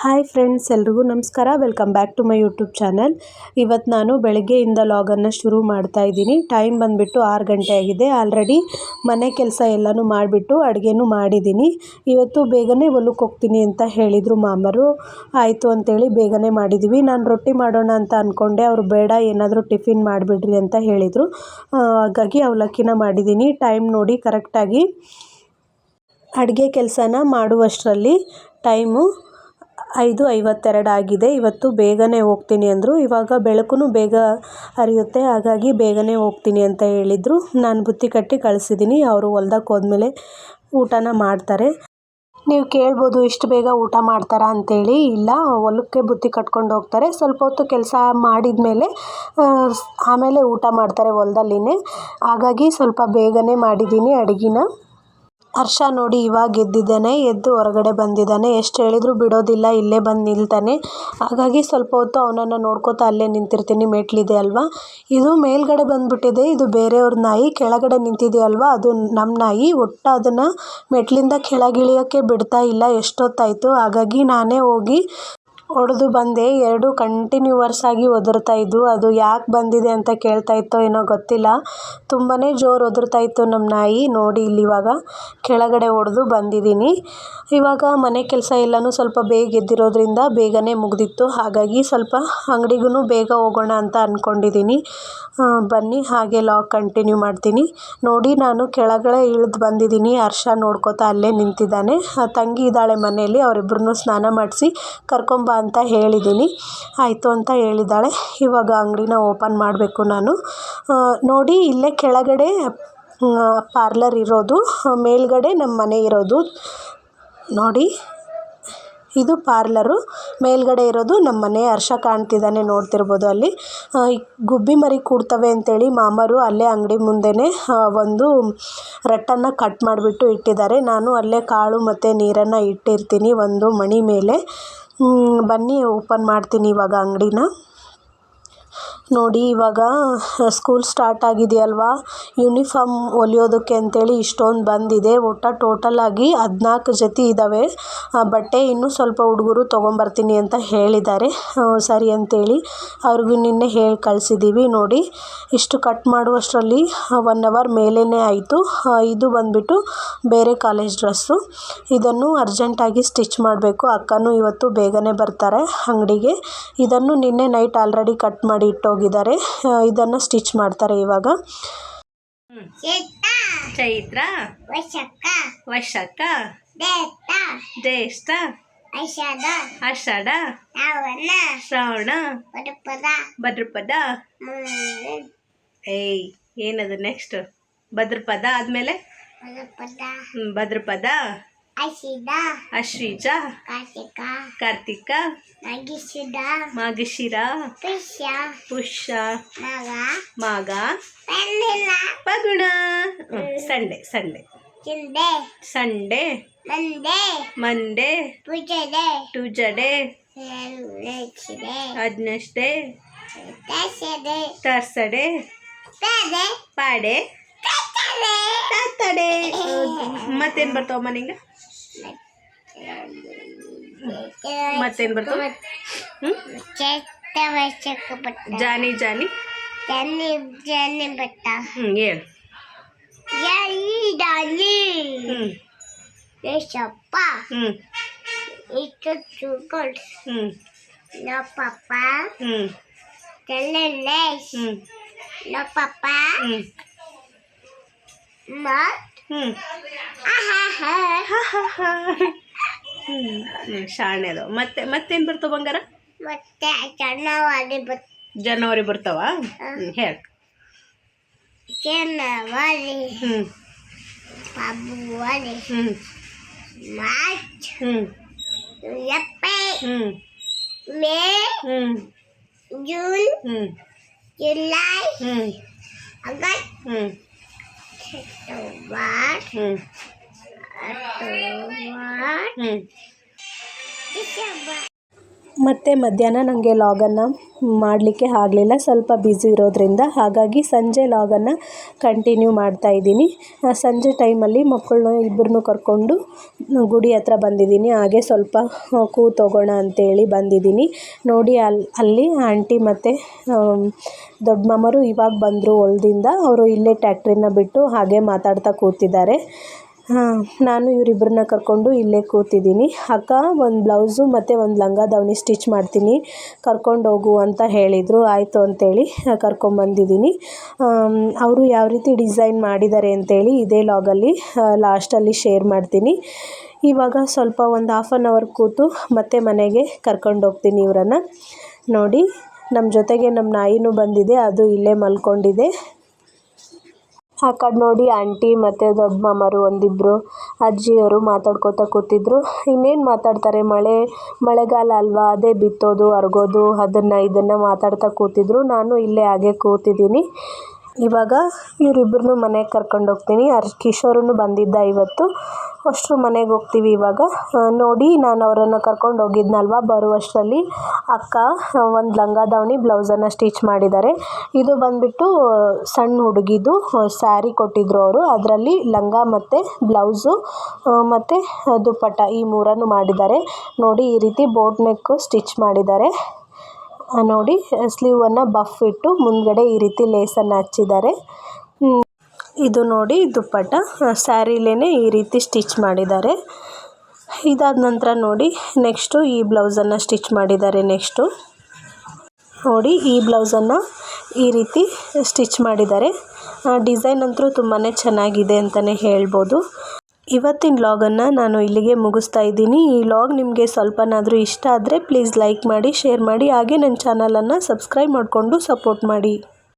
Hi friends, ಎಲ್ರಿಗೂ ನಮಸ್ಕಾರ. Welcome back to my YouTube channel. ಇವತ್ತು ನಾನು ಬೆಳಗ್ಗೆಯಿಂದ ಲಾಗನ್ನು ಶುರು ಮಾಡ್ತಾ ಇದ್ದೀನಿ. ಟೈಮ್ ಬಂದುಬಿಟ್ಟು ಆರು ಗಂಟೆ ಆಗಿದೆ. ಆಲ್ರೆಡಿ ಮನೆ ಕೆಲಸ ಎಲ್ಲನೂ ಮಾಡಿಬಿಟ್ಟು ಅಡುಗೆನೂ ಮಾಡಿದ್ದೀನಿ. ಇವತ್ತು ಬೇಗನೆ ಹೊಲಕ್ಕೆ ಹೋಗ್ತೀನಿ ಅಂತ ಹೇಳಿದರು ಮಾಮರು. ಆಯಿತು ಅಂತೇಳಿ ಬೇಗನೆ ಮಾಡಿದ್ದೀವಿ. ನಾನು ರೊಟ್ಟಿ ಮಾಡೋಣ ಅಂತ ಅಂದ್ಕೊಂಡೆ. ಅವರು ಬೇಡ, ಏನಾದರೂ ಟಿಫಿನ್ ಮಾಡಿಬಿಡ್ರಿ ಅಂತ ಹೇಳಿದರು. ಹಾಗಾಗಿ ಅವಲಕ್ಕಿನ ಮಾಡಿದ್ದೀನಿ. ಟೈಮ್ ನೋಡಿ ಕರೆಕ್ಟಾಗಿ ಅಡುಗೆ ಕೆಲಸನ ಮಾಡುವಷ್ಟರಲ್ಲಿ ಟೈಮು ಐದು ಐವತ್ತೆರಡು ಆಗಿದೆ ಇವತ್ತು ಬೇಗನೆ ಹೋಗ್ತೀನಿ ಅಂದರು. ಇವಾಗ ಬೆಳಕು ಬೇಗ ಹರಿಯುತ್ತೆ. ಹಾಗಾಗಿ ಬೇಗನೆ ಹೋಗ್ತೀನಿ ಅಂತ ಹೇಳಿದರು. ನಾನು ಬುತ್ತಿ ಕಟ್ಟಿ ಕಳಿಸಿದ್ದೀನಿ ಅವರು ಹೊಲ್ದಕ್ಕೆ ಹೋದ್ಮೇಲೆ ಊಟನ ಮಾಡ್ತಾರೆ. ನೀವು ಕೇಳ್ಬೋದು ಇಷ್ಟು ಬೇಗ ಊಟ ಮಾಡ್ತಾರಾ ಅಂತೇಳಿ. ಇಲ್ಲ, ಹೊಲಕ್ಕೆ ಬುತ್ತಿ ಕಟ್ಕೊಂಡು ಹೋಗ್ತಾರೆ. ಸ್ವಲ್ಪ ಹೊತ್ತು ಕೆಲಸ ಮಾಡಿದ ಮೇಲೆ ಆಮೇಲೆ ಊಟ ಮಾಡ್ತಾರೆ ಹೊಲ್ದಲ್ಲಿನೇ. ಹಾಗಾಗಿ ಸ್ವಲ್ಪ ಬೇಗನೆ ಮಾಡಿದ್ದೀನಿ ಅಡುಗೆನ. ಹರ್ಷ ನೋಡಿ ಇವಾಗ ಎದ್ದಿದ್ದಾನೆ, ಎದ್ದು ಹೊರಗಡೆ ಬಂದಿದ್ದಾನೆ. ಎಷ್ಟು ಹೇಳಿದ್ರು ಬಿಡೋದಿಲ್ಲ, ಇಲ್ಲೇ ಬಂದು ನಿಲ್ತಾನೆ. ಹಾಗಾಗಿ ಸ್ವಲ್ಪ ಹೊತ್ತು ಅವನನ್ನು ನೋಡ್ಕೋತಾ ಅಲ್ಲೇ ನಿಂತಿರ್ತೀನಿ, ಮೆಟ್ಲಿದೆ ಅಲ್ವಾ? ಇದು ಮೇಲ್ಗಡೆ ಬಂದ್ಬಿಟ್ಟಿದೆ, ಇದು ಬೇರೆಯವ್ರ ನಾಯಿ. ಕೆಳಗಡೆ ನಿಂತಿದೆ ಅಲ್ವಾ ಅದು ನಮ್ಮ ನಾಯಿ. ಒಟ್ಟು ಅದನ್ನು ಮೆಟ್ಲಿಂದ ಕೆಳಗಿಳಿಯೋಕ್ಕೆ ಬಿಡ್ತಾ ಇಲ್ಲ, ಎಷ್ಟೊತ್ತಾಯಿತು? ಹಾಗಾಗಿ ನಾನೇ ಹೋಗಿ ಹೊಡೆದು ಬಂದೆ. ಎರಡು ಕಂಟಿನ್ಯೂವರ್ಸ್ ಆಗಿ ಒದರ್ತಾ ಇದ್ವು. ಅದು ಯಾಕೆ ಬಂದಿದೆ ಅಂತ ಕೇಳ್ತಾ ಇತ್ತೋ ಏನೋ ಗೊತ್ತಿಲ್ಲ. ತುಂಬಾ ಜೋರು ಒದರ್ತಾ ಇತ್ತು ನಮ್ಮ ನಾಯಿ. ನೋಡಿ ಇಲ್ಲಿ ಇವಾಗ ಕೆಳಗಡೆ ಹೊಡೆದು ಬಂದಿದ್ದೀನಿ. ಇವಾಗ ಮನೆ ಕೆಲಸ ಎಲ್ಲನೂ ಸ್ವಲ್ಪ ಬೇಗ ಎದ್ದಿರೋದ್ರಿಂದ ಬೇಗನೆ ಮುಗಿದಿತ್ತು. ಹಾಗಾಗಿ ಸ್ವಲ್ಪ ಅಂಗಡಿಗೂ ಬೇಗ ಹೋಗೋಣ ಅಂತ ಅಂದ್ಕೊಂಡಿದ್ದೀನಿ ಬನ್ನಿ, ಹಾಗೆ ಲಾಗ್ ಕಂಟಿನ್ಯೂ ಮಾಡ್ತೀನಿ. ನೋಡಿ, ನಾನು ಕೆಳಗಡೆ ಇಳಿದು ಬಂದಿದ್ದೀನಿ. ಹರ್ಷ ನೋಡ್ಕೋತಾ ಅಲ್ಲೇ ನಿಂತಿದ್ದಾನೆ. ತಂಗಿ ಇದ್ದಾಳೆ ಮನೆಯಲ್ಲಿ. ಅವರಿಬ್ಬರನ್ನೂ ಸ್ನಾನ ಮಾಡಿಸಿ ಕರ್ಕೊಂಬ ಅಂತ ಹೇಳಿದ್ದೀನಿ. ಆಯಿತು ಅಂತ ಹೇಳಿದ್ದಾಳೆ. ಇವಾಗ ಅಂಗಡಿನ ಓಪನ್ ಮಾಡಬೇಕು ನಾನು. ನೋಡಿ, ಇಲ್ಲೇ ಕೆಳಗಡೆ ಪಾರ್ಲರ್ ಇರೋದು, ಮೇಲುಗಡೆ ನಮ್ಮ ಮನೆ ಇರೋದು. ನೋಡಿ, ಇದು ಪಾರ್ಲರು. ಮೇಲ್ಗಡೆ ಇರೋದು ನಮ್ಮ ಮನೆ. ಹರ್ಷ ಕಾಣ್ತಿದ್ದಾನೆ ನೋಡ್ತಿರ್ಬೋದು ಅಲ್ಲಿ. ಗುಬ್ಬಿ ಮರಿ ಕೂಡ್ತವೆ ಅಂತೇಳಿ ಮಾಮರು ಅಲ್ಲೇ ಅಂಗಡಿ ಮುಂದೆನೇ ಒಂದು ರಟ್ಟನ್ನು ಕಟ್ ಮಾಡಿಬಿಟ್ಟು ಇಟ್ಟಿದ್ದಾರೆ. ನಾನು ಅಲ್ಲೇ ಕಾಳು ಮತ್ತು ನೀರನ್ನು ಇಟ್ಟಿರ್ತೀನಿ ಒಂದು ಮಣಿ ಮೇಲೆ. ಬನ್ನಿ ಓಪನ್ ಮಾಡ್ತೀನಿ ಇವಾಗ ಅಂಗಡಿನ. ನೋಡಿ, ಇವಾಗ ಸ್ಕೂಲ್ ಸ್ಟಾರ್ಟ್ ಆಗಿದೆಯಲ್ವಾ? ಯೂನಿಫಾರ್ಮ್ ಹೊಲಿಯೋದಕ್ಕೆ ಅಂತೇಳಿ ಇಷ್ಟೊಂದು ಬಂದಿದೆ. ಒಟ್ಟು ಆಗಿ ಹದಿನಾಲ್ಕು ಜೊತೆ ಇದ್ದಾವೆ ಬಟ್ಟೆ ಇನ್ನೂ ಸ್ವಲ್ಪ ಹುಡುಗರು ತೊಗೊಂಬರ್ತೀನಿ ಅಂತ ಹೇಳಿದ್ದಾರೆ. ಸರಿ ಅಂತೇಳಿ ಅವ್ರಿಗೂ ನಿನ್ನೆ ಹೇಳಿ ಕಳಿಸಿದ್ದೀವಿ ನೋಡಿ, ಇಷ್ಟು ಕಟ್ ಮಾಡುವಷ್ಟರಲ್ಲಿ ಒನ್ ಅವರ್ ಮೇಲೇ ಆಯಿತು. ಇದು ಬಂದುಬಿಟ್ಟು ಬೇರೆ ಕಾಲೇಜ್ ಡ್ರೆಸ್ಸು ಇದನ್ನು ಅರ್ಜೆಂಟಾಗಿ ಸ್ಟಿಚ್ ಮಾಡಬೇಕು. ಅಕ್ಕನೂ ಇವತ್ತು ಬೇಗನೆ ಬರ್ತಾರೆ ಅಂಗಡಿಗೆ. ಇದನ್ನು ನಿನ್ನೆ ನೈಟ್ ಆಲ್ರೆಡಿ ಕಟ್ ಮಾಡಿ ಇಟ್ಟೋಗಿದ್ದಾರೆ ಇದನ್ನು ಸ್ಟಿಚ್ ಮಾಡ್ತಾರೆ ಇವಾಗ. ಚೈತ್ರ. ವಶಕ ಜ್ಯೇಷ್ಠ. ಆಷಾಢ ರಾವಣ ಶ್ರಾವಣ. ಭದ್ರಪದ. ಏಯ್ ಏನದು ನೆಕ್ಸ್ಟ್ ಭದ್ರಪದ ಆದಮೇಲೆ? ಭದ್ರಪದ. ಐಸಿದ ಅಶ್ರೀಜ ಕಾರ್ತಿಕ ಕಾರ್ತಿಕ ನಗಿಸಿದ ಮಾಘಶಿರ ಪುಷ್ಯ ಪುಷ್ಯ ಮಗ ಮಾಘ ಪೆನ್ನಿಲ್ಲ ಪಗುಣ ಸಂಡೆ ಸಂಡೆ ಚಿಂದೆ ಸಂಡೆ ಮಂದೆ ಮಂಡೆ ಪೂಜೆದೆ ಟುಜಡೆ ನೆಚ್ಚಿದೆ ಹದಿನಷ್ಟೇ ದಶದೆ ತರ್ಸಡೆ ಪದೆ ಪಾಡೆ ಕತ್ತಲೆ ತಾತಡೆ ಮತ್ತೇನು ಬರ್ತಾವ ಮನೆಗೆ ಮತ್ತೇನು ಬರ್ತಾವ ಹ್ಞೂ ಚೆತ್ತ ವಶಕ but Johnny Johnny Janni Janni but ಹ್ಞೂ ಹೇಳು ಜಲ್ಲಿ ಡಾಲಿ ಹ್ಞೂ ಯಶಪ್ಪ ಹ್ಞೂ ಇಷ್ಟು ಚುಕೊಡ್ ಹ್ಞೂ ನೋ ಪಪ್ಪ ಹ್ಞೂ ತೆಲ್ಲೆಲ್ಲೆ ಹ್ಞೂ ನೋ ಪಪ್ಪ ಹ್ಞೂ ಮತ್ ಹ್ಞೂ ಆಹಾ ಹ್ಞೂ ಶಾಣೆ ಅದಾವ ಮತ್ತೆ ಮತ್ತೇನು ಬರ್ತಾವ ಬಂಗಾರ ಮತ್ತೆ ಚನ್ನವಾದಿ ಬತ್ ಜನವರಿ ಬರ್ತಾವ ಹ್ಞೂ ಹೇಳಿ ಚನ್ನವಾದಿ ಹ್ಞೂ ಪಬ್ಬುವಾದಿ ಹ್ಞೂ ಮಾರ್ಚ್ ಹ್ಞೂ ಎಪ್ಪೆ ಹ್ಞೂ ಮೇ ಹ್ಞೂ ಜೂನ್ ಹ್ಞೂ ಜುಲೈ ಹ್ಞೂ ಆಗಸ್ಟ್ ಹ್ಞೂ Tomat. Hmm. Tomat. Hmm. Tomat. ಮತ್ತು ಮಧ್ಯಾಹ್ನ ನನಗೆ ಲಾಗನ್ನು ಮಾಡಲಿಕ್ಕೆ ಆಗಲಿಲ್ಲ. ಸ್ವಲ್ಪ ಬ್ಯುಸಿ ಇರೋದ್ರಿಂದ ಹಾಗಾಗಿ ಸಂಜೆ ಲಾಗನ್ನು ಕಂಟಿನ್ಯೂ ಮಾಡ್ತಾ ಇದ್ದೀನಿ. ಸಂಜೆ ಟೈಮಲ್ಲಿ ಮಕ್ಕಳನ್ನ ಇಬ್ಬರನ್ನೂ ಕರ್ಕೊಂಡು ಗುಡಿ ಹತ್ರ ಬಂದಿದ್ದೀನಿ. ಹಾಗೆ ಸ್ವಲ್ಪ ಕೂತೋಗೋಣ ಅಂತೇಳಿ ಬಂದಿದ್ದೀನಿ. ನೋಡಿ ಅಲ್ಲಿ ಅಲ್ಲಿ ಆಂಟಿ ಮತ್ತು ದೊಡ್ಡ ಮಾಮರು ಇವಾಗ ಬಂದರು ಹೊಲದಿಂದ. ಅವರು ಇಲ್ಲೇ ಟ್ಯಾಕ್ಟ್ರಿನ ಬಿಟ್ಟು ಹಾಗೆ ಮಾತಾಡ್ತಾ ಕೂತಿದ್ದಾರೆ. ನಾನು ಇವರಿಬ್ಬರನ್ನ ಕರ್ಕೊಂಡು ಇಲ್ಲೇ ಕೂತಿದ್ದೀನಿ. ಅಕ್ಕ, ಒಂದು ಬ್ಲೌಸು ಮತ್ತು ಒಂದು ಲಂಗ ದಾವಣಿ ಸ್ಟಿಚ್ ಮಾಡ್ತೀನಿ. ಕರ್ಕೊಂಡು ಹೋಗು ಅಂತ ಹೇಳಿದರು. ಆಯಿತು ಅಂತೇಳಿ ಕರ್ಕೊಂಬಂದಿದ್ದೀನಿ ಅವರು ಯಾವ ರೀತಿ ಡಿಸೈನ್ ಮಾಡಿದ್ದಾರೆ ಅಂತೇಳಿ ಇದೇ ಲಾಗಲ್ಲಿ ಲಾಸ್ಟಲ್ಲಿ ಶೇರ್ ಮಾಡ್ತೀನಿ. ಇವಾಗ ಸ್ವಲ್ಪ ಒಂದು ಹಾಫ್ ಆನ್ ಅವರ್ ಕೂತು ಮತ್ತೆ ಮನೆಗೆ ಕರ್ಕೊಂಡು ಹೋಗ್ತೀನಿ ಇವರನ್ನು. ನೋಡಿ ನಮ್ಮ ಜೊತೆಗೆ ನಮ್ಮ ನಾಯಿನೂ ಬಂದಿದೆ. ಅದು ಇಲ್ಲೇ ಮಲ್ಕೊಂಡಿದೆ. ಆ ಕಡೆ ನೋಡಿ ಆಂಟಿ ಮತ್ತು ದೊಡ್ಡ ಮಾಮರು ಒಂದಿಬ್ಬರು ಅಜ್ಜಿಯವರು ಮಾತಾಡ್ಕೊತಾ ಕೂತಿದ್ರು. ಇನ್ನೇನು ಮಾತಾಡ್ತಾರೆ? ಮಳೆ, ಮಳೆಗಾಲ ಅಲ್ವಾ? ಅದೇ ಬಿತ್ತೋದು, ಅರಗೋದು, ಅದನ್ನು, ಇದನ್ನು ಮಾತಾಡ್ತಾ ಕೂತಿದ್ರು. ನಾನು ಇಲ್ಲೇ ಹಾಗೆ ಕೂತಿದ್ದೀನಿ. ಇವಾಗ ಇವರಿಬ್ಬರನ್ನೂ ಮನೆಗೆ ಕರ್ಕೊಂಡು ಹೋಗ್ತೀನಿ. ಅರ್, ಕಿಶೋರನು ಬಂದಿದ್ದ ಇವತ್ತು. ಅಷ್ಟರ ಮನೆಗೆ ಹೋಗ್ತೀವಿ ಇವಾಗ. ನೋಡಿ ನಾನು ಅವರನ್ನು ಕರ್ಕೊಂಡು ಹೋಗಿದ್ನಲ್ವ ಬರುವಷ್ಟರಲ್ಲಿ. ಅಕ್ಕ ಒಂದು ಲಂಗ ದಾವಣಿ, ಬ್ಲೌಸನ್ನು ಸ್ಟಿಚ್ ಮಾಡಿದ್ದಾರೆ. ಇದು ಬಂದುಬಿಟ್ಟು ಸಣ್ಣ ಹುಡುಗಿದು ಸ್ಯಾರಿ ಕೊಟ್ಟಿದ್ರು ಅವರು. ಅದರಲ್ಲಿ ಲಂಗ ಮತ್ತು ಬ್ಲೌಸು ಮತ್ತು ದುಪ್ಪಟ್ಟ ಈ ಮೂರನ್ನು ಮಾಡಿದ್ದಾರೆ. ನೋಡಿ ಈ ರೀತಿ ಬೋಟ್ ನೆಕ್ಕು ಸ್ಟಿಚ್ ಮಾಡಿದ್ದಾರೆ. ನೋಡಿ, ಸ್ಲೀವನ್ನು ಬಫ್ ಇಟ್ಟು ಮುಂದ್ಗಡೆ ಈ ರೀತಿ ಲೇಸನ್ನು ಹಚ್ಚಿದ್ದಾರೆ. ಇದು ನೋಡಿ, ದುಪ್ಪಟ್ಟ. ಸ್ಯಾರಿಲೇ ಈ ರೀತಿ ಸ್ಟಿಚ್ ಮಾಡಿದ್ದಾರೆ. ಇದಾದ ನಂತರ ನೋಡಿ, ನೆಕ್ಸ್ಟು ಈ ಬ್ಲೌಸನ್ನು ಸ್ಟಿಚ್ ಮಾಡಿದ್ದಾರೆ ನೆಕ್ಸ್ಟು. ನೋಡಿ, ಈ ಬ್ಲೌಸನ್ನು ಈ ರೀತಿ ಸ್ಟಿಚ್ ಮಾಡಿದ್ದಾರೆ. ಡಿಸೈನ್ ಅಂತೂ ತುಂಬಾ ಚೆನ್ನಾಗಿದೆ ಅಂತಲೇ ಹೇಳ್ಬೋದು. ಇವತ್ತಿನ ಲಾಗನ್ನು ನಾನು ಇಲ್ಲಿಗೆ ಮುಗಿಸ್ತಾ ಇದ್ದೀನಿ. ಈ ಲಾಗ್ ನಿಮಗೆ ಸ್ವಲ್ಪನಾದರೂ ಇಷ್ಟ ಆದರೆ ಪ್ಲೀಸ್ ಲೈಕ್ ಮಾಡಿ ಶೇರ್ ಮಾಡಿ, ಹಾಗೆ ನನ್ನ ಚಾನಲನ್ನು ಸಬ್ಸ್ಕ್ರೈಬ್ ಮಾಡಿಕೊಂಡು ಸಪೋರ್ಟ್ ಮಾಡಿ.